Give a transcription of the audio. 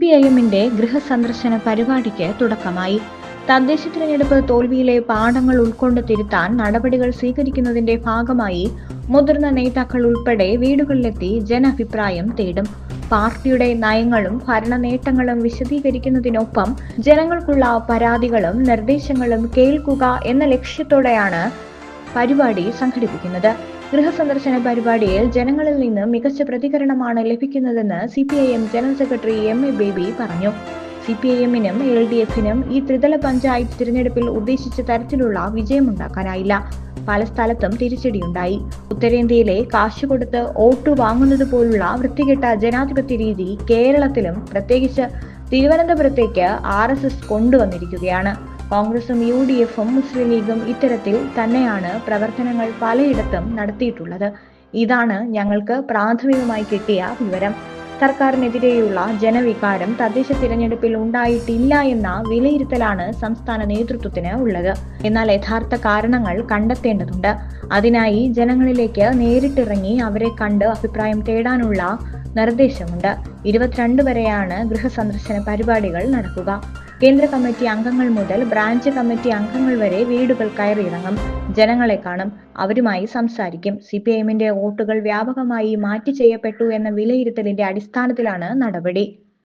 P I എമ്മിന്റെ ഗൃഹസന്ദർശന പരിപാടിക്ക് തുടക്കമായി. തദ്ദേശ തിരഞ്ഞെടുപ്പ് തോൽവിയിലെ പാഠങ്ങൾ ഉൾക്കൊണ്ട് തിരുത്താൻ നടപടികൾ സ്വീകരിക്കുന്നതിന്റെ ഭാഗമായി മുതിർന്ന നേതാക്കൾ ഉൾപ്പെടെ വീടുകളിലെത്തി ജനഭിപ്രായം തേടും. പാർട്ടിയുടെ നയങ്ങളും ഭരണ നേട്ടങ്ങളും വിശദീകരിക്കുന്നതിനൊപ്പം ജനങ്ങൾക്കുള്ള പരാതികളും നിർദ്ദേശങ്ങളും കേൾക്കുക എന്ന ലക്ഷ്യത്തോടെയാണ് പരിപാടി സംഘടിപ്പിക്കുന്നത്. ഗൃഹസന്ദർശന പരിപാടിയിൽ ജനങ്ങളിൽ നിന്ന് മികച്ച പ്രതികരണമാണ് ലഭിക്കുന്നതെന്ന് C P I M general secretary M A Baby പറഞ്ഞു. സി പി ഐ എമ്മിനും എൽ ഡി എഫിനും ഈ ത്രിതല പഞ്ചായത്ത് തിരഞ്ഞെടുപ്പിൽ ഉദ്ദേശിച്ച തരത്തിലുള്ള വിജയമുണ്ടാക്കാനായില്ല. പല സ്ഥലത്തും തിരിച്ചടിയുണ്ടായി. ഉത്തരേന്ത്യയിലെ കാശ് കൊടുത്ത് വോട്ട് വാങ്ങുന്നത് പോലുള്ള വൃത്തികെട്ട ജനാധിപത്യ രീതി കേരളത്തിലും പ്രത്യേകിച്ച് തിരുവനന്തപുരത്തേക്ക് ആർ എസ് എസ് കൊണ്ടുവന്നിരിക്കുകയാണ്. കോൺഗ്രസും യു ഡി എഫും മുസ്ലിം ലീഗും ഇത്തരത്തിൽ തന്നെയാണ് പ്രവർത്തനങ്ങൾ പലയിടത്തും നടത്തിയിട്ടുള്ളത്. ഇതാണ് ഞങ്ങൾക്ക് പ്രാഥമികമായി കിട്ടിയ വിവരം. സർക്കാരിനെതിരെയുള്ള ജനവികാരം തദ്ദേശ തിരഞ്ഞെടുപ്പിൽ ഉണ്ടായിട്ടില്ല എന്ന വിലയിരുത്തലാണ് സംസ്ഥാന നേതൃത്വത്തിന് ഉള്ളത്. എന്നാൽ യഥാർത്ഥ കാരണങ്ങൾ കണ്ടെത്തേണ്ടതുണ്ട്. അതിനായി ജനങ്ങളിലേക്ക് നേരിട്ടിറങ്ങി അവരെ കണ്ട് അഭിപ്രായം തേടാനുള്ള നിർദ്ദേശമുണ്ട്. ഇരുപത്തിരണ്ട് വരെയാണ് ഗൃഹസന്ദർശന പരിപാടികൾ നടക്കുക. കേന്ദ്ര കമ്മിറ്റി അംഗങ്ങൾ മുതൽ ബ്രാഞ്ച് കമ്മിറ്റി അംഗങ്ങൾ വരെ വീടുകൾ കയറിയിറങ്ങും. ജനങ്ങളെ കാണും. അവരുമായി സംസാരിക്കും. സി പി വോട്ടുകൾ വ്യാപകമായി മാറ്റി ചെയ്യപ്പെട്ടു എന്ന വിലയിരുത്തലിന്റെ അടിസ്ഥാനത്തിലാണ് നടപടി.